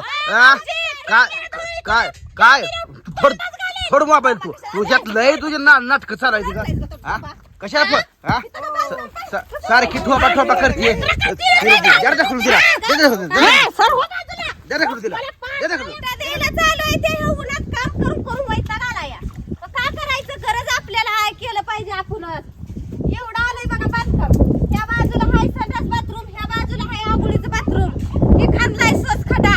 काय काय काय? थोड थोड मोबाईल तू. तुझ्यात लय तुझे ना नाटक चालायची का? हा कशाला पण? सारखी ठोपा ठोपा करते जरा दाखवून तिला. दे दाखवून तिला. दे दाखवून तिला दे दाखवून द्यायला चालू आहे ते हे उन्हात काम करून करून वैताग आला या मग काय करायचं गरज आपल्याला आहे केलं पाहिजे आपणच एवढं आलंय बघा बांधकाम ह्या बाजूला हाय संडास बाथरूम ह्या बाजूला हाय आंघोळीचं बाथरूम हे खांदलाय सस खडा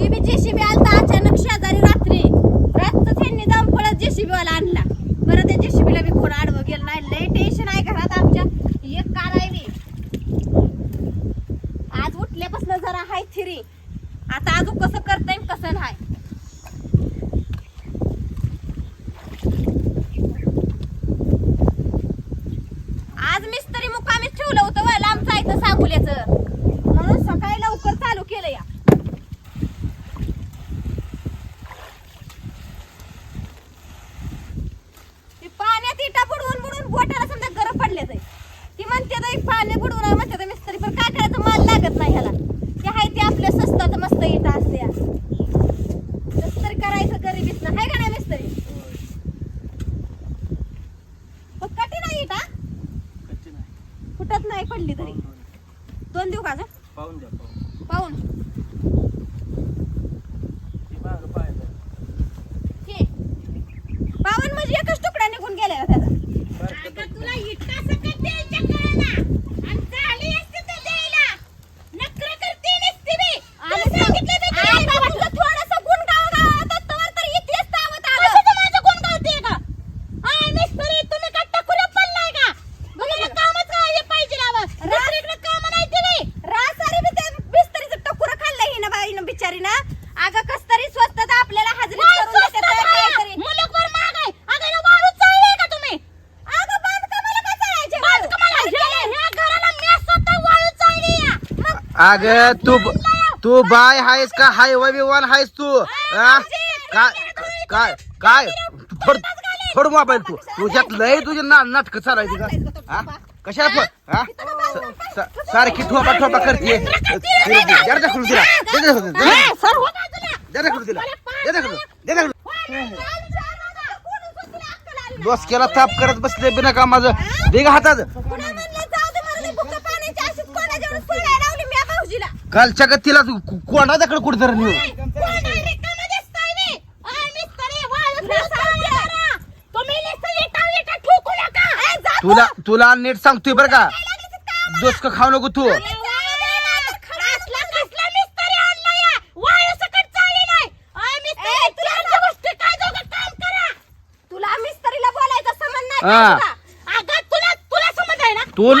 ते बी जेसीबी आलता अचानक शेजारी रात्री रातच ह्यांनी जाऊन पळत जेसीबी वाला आणला बरं त्या जेसीबीला बी कोण आडवं गेलं नाही लय टेन्शन आहे घरात आमच्या एक काळ आहे बी आज उठल्यापासून जरा आता अजून कसं करता येईल कसं नाही आज मिस्त्री मुकामीच ठेवलं होतं वय लांब जायचं सांगुल्याचं म्हणून सकाळी लवकर चालू केलं या ती पाण्यात इटा बुडवून बुडवून बोटाला समजा गरम पडले जाईल ती म्हणते तर पाणी बुडवून आहे म्हणते तर मिस्त्री पण काय करायचं माल लागत नाही ह्याला ते आहे ते आपल्या स्वस्तात मस्त इटा असते या. तसं तरी करायचं गरिबीत ना आहे का नाही मिस्त्री पण कठी नाही इटा फुटत नाही पडली तरी दोन देऊ का गं? पाहून द्या पाहून पाहून ती मागं पाहायचं हे. पावन म्हणजे एकच तुकडा निघून गेला त्याचा बरं का तुला इतका सकट द्यायच्या कळना आणि झाली असते तर द्यायला नखरे करते नसते बे तुला सांगितलं बे की आता वाटलं थोडंसं गुण गाव गावात तवर तर इतिहास तावत आलं कशाचं माझं गुण गावते का हाय मिस्त्री तुम्ही का टकुऱ्या पडलाय का बघा कामच काय हे पाहिजे लावा दुसरीकडे काम नाही दिले रासारी बी ते मिस्त्रीचं टकुरं खाल्लं हिनं बाईनं बिचारीनं अगं कस तरी स्वस्तात आपल्याला हाजरी करून देते तर काहीतरी मुलगभर महाग आहे अगं ना वाळू चालले का तुम्ही अगं बांधकामाला काय चालायचे बांधकामाला ह्या घराला मी स्वतः वाळू चालली या मग अग तू तू बाय हायस का हायवा विवान हायस तू? काय काय काय? थोड थोड मोबाईल तू. तुझ्यात लय तुझे ना नाटक चालायची का? हा? कशाला पण हा? सारखी ठोपा ठोपा करते. जरा तिला तिला. दे. दाखवून पुन्हा डोसक्याला ताप करत बसले बिना कामाचं. दे ग हातात म्हणलं जाऊ दे मला बुक्का पाण्याची अशीच कोणाच्यावर पडायला लावली मी या भाऊजीला कालच्या गतीला तू कोणा दकड कुठं तर नेऊ कोण आहे रिकामा दिसताय बे? अय, मिस्त्री, वाळूतलं सांगा. तुम्ही नुसतं इटा विटा ठोकू नका. ए, जा तू. तुला तुला नीट सांगतोय बरं का काय लागली ती काम? डोसक खाऊ नको तू. तुला मिस्त्रीला बोलायचा संबंध नाही हा. का तुला? अगं, तुला तुला संबंध आहे ना तू-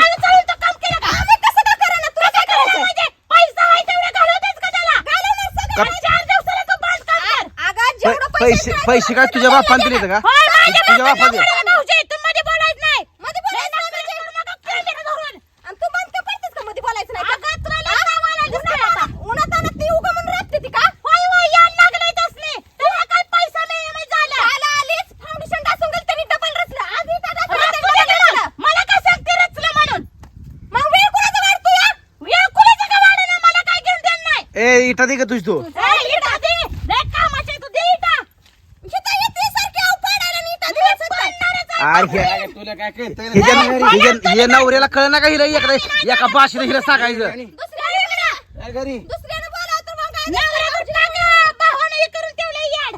पैसे पैसे काय तुझ्या बापान दिले का होय, माझ्या तुझ्या बापानं बापान दिलं भाऊजी, तू मध्ये बोलायचं नाही. होय, होय, यायला लागलंय तसले. तेव्हा काय पैसा नाही आहे झाला. झालं, आलीच, फाउंडेशन टाकून गेली, त्यांनी डबल रचलं. आज इथं टाकलं, त्यांनी डबल रचलं. मला काय सांगते रचलं म्हणून? मग वेळ कुणाचा वाढतो या? वेळ कुणाचा का वाढेना? मला काय घेऊन देणं नाही. ए इटा दे का तुझ तू ए, इटा दे. लय कामाची आहे तू, दे इटा. इथं येते सारखी अहो पाडायला आणि इटा दिल्याचं काय? अरे हे- तुला काय कळतंय हिच्या हिच्या- हे नवऱ्याला कळ ना का हिला एका एका भाषेला हिला सांगायचं. काय घरी दुसऱ्यानं बोलावं तर मग काय? नवरा कुठला गं? भावानं करून ठेवलंय याड.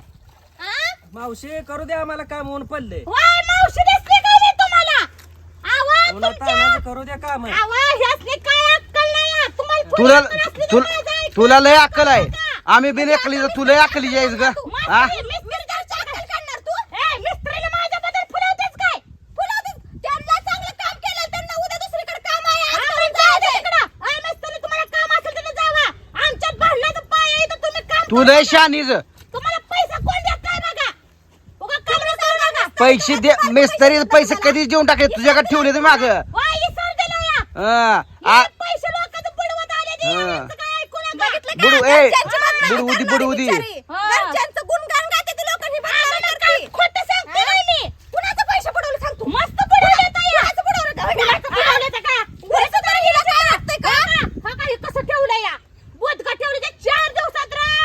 मावशी करू दे आम्हाला काम ऊन पडले तुमच्या- तानाचं करू द्या काम आवा, ह्यासनी काय अक्कल नाही आहे. तुम्हाला फुल तुला तुला. तुला लय अक्कल आहे आम्ही बिन अकली तुला अकली जायच ग तू हा मास्तर, मिस्त्रीची अक्कल काढणार तू? ए, मिस्त्रीला माझ्याबद्दल फुलवतेस काय? फुलवतेस? त्यांना चांगलं काम केलं, त्यांना उद्या दुसरीकडे काम आहे. आज करून जाऊ दे. ए, मिस्त्री, तुम्हाला काम असेल तर जावा. आमच्यात भांडणाचं पाय आहे तर तुम्ही काम तू लय शानीच तुम्हाला पैसा कोण देत काय बघा उगा कमरं करू नका. पैसे दे मिस्त्री पैसे कधीच देऊन टाकले तुझ्याकडे ठेवले ते माग या. हे पैसे लोकांचं बुडवत आले ते. हा. यांचं काय ऐकू नका. बुडू ए घरच्यांची बदनामी बुडवू दे करणारी बुडवू दे बिचारी. घरच्यांचं गुणगान गाते ते लोकांनी बदनामी करते. खोटं सांगते नाही मी. कुणाचं पैसे बुडवले सांग तू. मस्त बुडवले तर या. कुणाचं बुडवलं तर? कुणाचं बुडवलं तर का? कुणाचं तर हिला काय वाटतंय का? हा का, हे कसं ठेवलंय या? बोधकं ठेवलं ते चार दिवसात राव.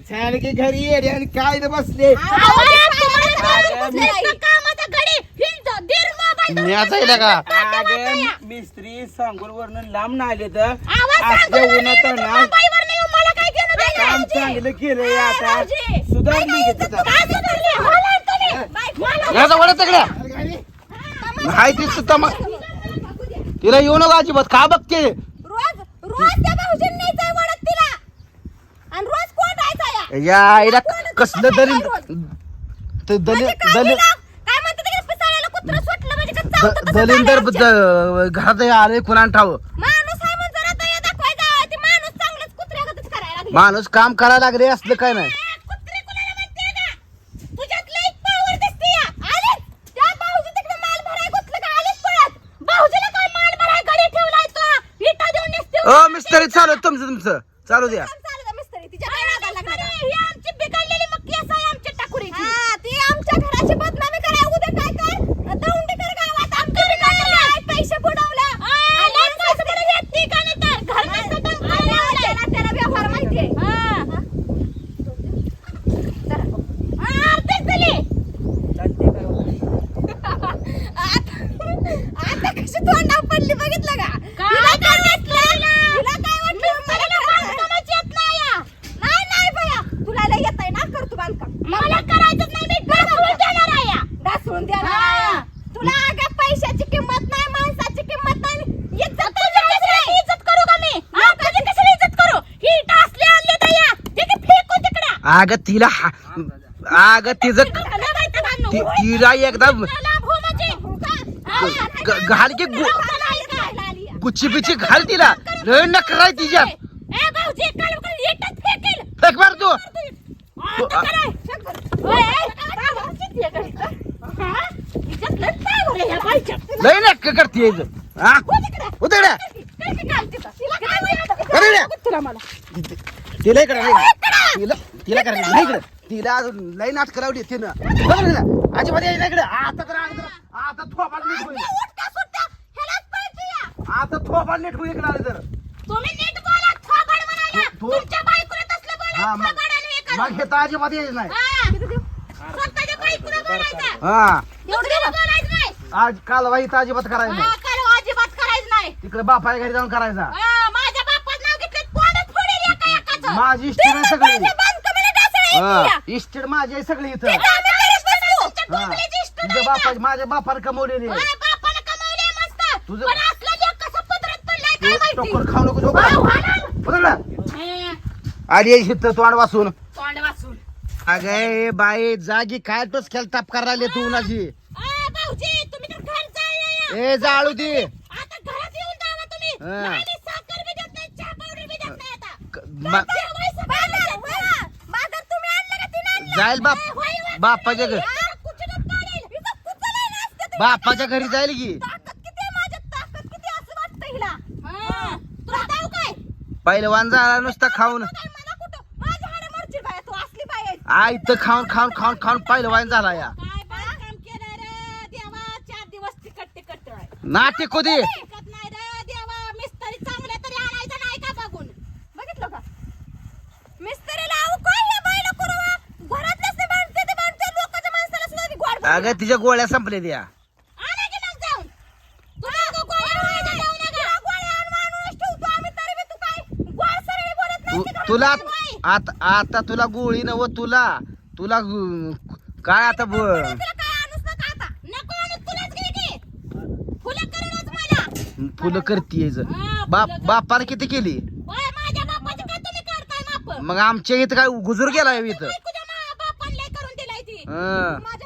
की घरी येडे आणि काय ते बसले येईल का अगं मिस्त्री सांगून वरनं लांब ना आले तर सांगू उन्हात ना बाईवर नाही, मला काय घेणं देणं काम? चांगलं केलंय आता. सुधारली काय की तिथं. काय सुधारली? मला तुम्ही. बाई, मला- याचा वडा तगड्या हाय ती सुद्धा मग तिला येऊ नका अजिबात का बघते रोज रोज त्या भाऊजींनी न्यायचंय वडत तिला आणि रोज कोंडायचा या या आईला कसलं दलिंद ते दलिंद म्हणजे काय दलिंद तिला? काय म्हणते ते पिसाळ्याला कुत्रं सुटलं म्हणजे का चावतं तसं दलिंदर. घरात आले कुणा ठाव? माणूस दया काम करायला लागले असलं काय नाही. ए, कुत्रे कुणाला म्हणते का? तुझ्यात लई power दिसते या. आलीच. त्या भाऊजी तिकडे माल भराय गुतलं का आलीच पळत. भाऊजीला काय माल भराय गडी ठेवलाय तो? विटा देऊन निसते ओ मिस्त्री चालू आहे तुमचं तुमचं चालू द्या काम चालू आहे मिस्त्री. तिच्या काय नादाला लागला का? ही आमची बिघडलेली मग केस आहे आमच्या टाकुरीची. हा, ती आमच्या घराची बदनामी कराय. उद्या काय कर? दौंडीकर गावात आमची बिघडलेली आहे. पैसे बुडवलं. आणि पैसे बुडवले आहेत ती का नाही तर? घर नुसतं टंकार लावलंय. त्याला व्यवहार माहिती आहे. जरा बघ. हा, तेच झाली. चालते काय होतं? आता आता कशी तोंडावर पडली बघितलं का हिला काय वाटलं हिला काय वाटलं मला बांधकामाची येत नाही या. नाही नाही भया तुला लय येत आहे ना कर तू बांधकाम मला करायचंच नाही मी ढासळून देणार आहे या. ढासळून देणार आहे या. तुला अगं पैशाची किंमत नाही माणसाची किंमत नाही इज्जत इज्जत करू का मी हा, तुझी कशाला इज्जत करू ही टासले आणले तर या ते की फेकू तिकडं अगं तिला अगं तिचं तिला एकदम ग- ग- घाल की गुच्ची बिच्ची घाल तिला. लय नकराय तिच्यात. फेक मार तू. लय नक्क करते हा उतड्या तिला इकडे. तिला करायचं नाही इकडे. तिला अजून लय नाटक लावली तिनं. बघ ना अजिबात यायला इकडे. आता तर आता- आता थोपाल नीट होईल. आता थोपाल नीट होईल इकडे आले तर. तुम्ही नीट बोला थोबाड म्हणाला थो- तुमच्या बायकोला तसलं बोला हा मग थोबाड आणि हे करा. मग हे तर अजिबात यायचं नाही. हा. स्वतःच्या बायकोला बोलायचं. हा. दुसऱ्याला बोलायचं नाही. आज काल वाई तर अजिबात करायचं हा, नाही. काय अजिबात करायचं नाही. तिकडे बापाच्या घरी जाऊन करायचा. हा, माझ्या बापाचं नाव घेतलं तोंडात फोडेल एका एकाचं. माझी इष्टी नाही सगळी. पैसे बंद करून डासळ्या हा. इस्टेट माझी आहे सगळी इथं हा तुझ्या बापा? माझ्या बापाने कमवलेली आहे हा. तुझं- तू? टोकर खाऊ नको हा, झोपा. हा. उतरलं. हे, आली आहे इथं तोंड. अगे बाई जागी काय तोच खेळ ताप करायला तू उन्हाची. ए जाळू दे आता घरात जाईल बाप. बापाच्या घरी. बापाच्या घरी जाईल की ताकद किती आहे माझ्यात, ताकद किती आहे असं वाटतं हिला. हा. तुला जाऊ काय? पहिलवान झाला नुसता खाऊन तू काय मला कुठं? माझ्या हाडं मोडशील बाया, तू असली बाई आहेस. आ इथं खाऊन खाऊन खाऊन खाऊन पहिलवान झाला या. ना टिकू दे ऐकत नाही रे देवा मिस्त्री चांगल्या तरी आणायचं नाही का बघून बघितलं का मिस्त्रीला अहो काय या बाईला करवा घरातल्याच ते बांधते ते बांधते लोकांच्या माणसाला सुद्धा ती गोड बोलते. अगं तिच्या गोळ्या संपल्या त्या. आणा की मग जाऊन. तू नको गोळ्या आणायला जाऊ नका. तुला तू. आता आता तुला गोळी नव तुला. तुला गु- काय आता ब- तुला काय आणूच नका आता. नको आणू तुलाच घे की फुलं करूनच मला. फुलं करतीये ज. हा, बाप फुलं बापाने किती केली? होय, माझ्या बापाचे काय तुम्ही काढताय माप. मग आमच्या इथं काय गुजर गेला इथं? तुझ्या मा- बापाने लय करून दिलाय ती. हं. माझ्या